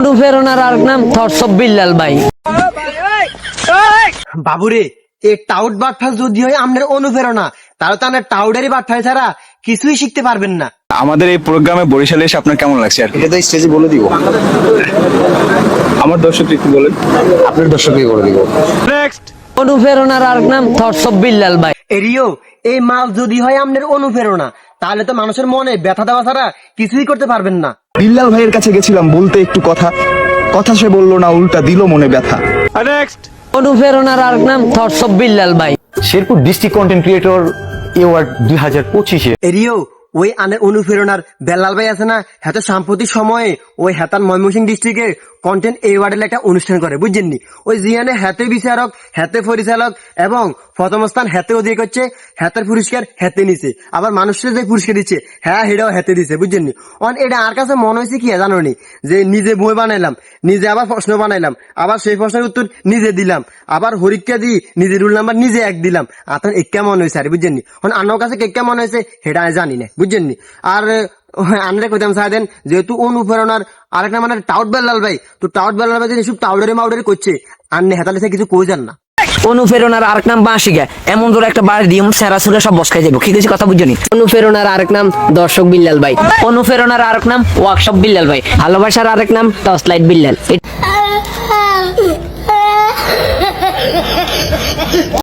অনুপ্রেরণার আর নাম থরসব বিল্লাল ভাই। বাবুরে এই টাউট বাটফা যদি হয় আপনার অনুপ্রেরণা তাহলে তো আপনার টাউডারি বাটফা ছাড়া কিছুই শিখতে পারবেন না। আমাদের এই প্রোগ্রামে বরিশালে এসে আপনার কেমন লাগছে আর কি? এটা তো স্টেজে বলে দিব। আমার দর্শক একটু বলেন। আপনার দর্শকই বলে দিব। অনুপ্রেরণার আর নাম থরসব বিল্লাল ভাই। এরিও এই মাল যদি হয় আপনার অনুপ্রেরণা তাহলে তো মানুষের মনে ব্যথা দেওয়া ছাড়া কিছুই করতে পারবেন না। বিল্লাল ভাইয়ের কাছে গেছিলাম বলতে একটু কথা। কথা সে বলল না উল্টা দিল মনে ব্যথা। অনুপ্রেরণার আর নাম থরসব বিল্লাল ভাই। Sherpur district content creator award দুই হাজার পঁচিশে। এরিও ওই আনে অনুপ্রেরণার বেল্লাল ভাই আছে না? হ্যাঁ সাম্প্রতিক সময়ে ওই হেতার ময়মনসিং ডিস্ট্রিক্টে কন্টেন্ট এওয়ার্ডের একটা অনুষ্ঠান করে, বুঝছেননি? ওই জিয়ানে হাতে বিচারক, হাতে পরিচালক এবং প্রথম স্থান হাতে অধিক হচ্ছে, হাতের পুরস্কার হাতে নিছে। আবার মানুষের যে পুরস্কার দিচ্ছে হ্যাঁ হেটাও হাতে দিছে, বুঝছেননি? অন, এটা আর কাছে মনে হয়েছে কি জানো নি? যে নিজে বই বানাইলাম, নিজে আবার প্রশ্ন বানাইলাম, আবার সেই প্রশ্নের উত্তর নিজে দিলাম, আবার হরিকা দি নিজে রুল নাম্বার নিজে এক দিলাম। আপনার একা মনে হয়েছে, আর, বুঝছেননি? এখন আমার কাছে কেকা মনে হয়েছে আমি জানি না, বুঝছেননি? আর আমরা কইতাম সাহেদেন যেহেতু অনুপ্রেরণার আরেকটা মানে টাউট বেল্লাল ভাই তো টাউট বেল্লাল ভাই যেসব টাউডারি মাউডারি করছে আর নেহাতালে কিছু কই যান না অনুপ্রেরণার আরেক নাম বাঁশিগা এমন ধরে একটা বাড়ি দিয়ে সেরা সুরে সব বসকাই যাব কি কিছু কথা বুঝনি অনুপ্রেরণার আরেক নাম দর্শক বিল্লাল ভাই। অনুপ্রেরণার আরেক নাম ওয়ার্কশপ বিল্লাল ভাই। ভালোবাসার আরেক নাম টর্চ লাইট বিল্লাল।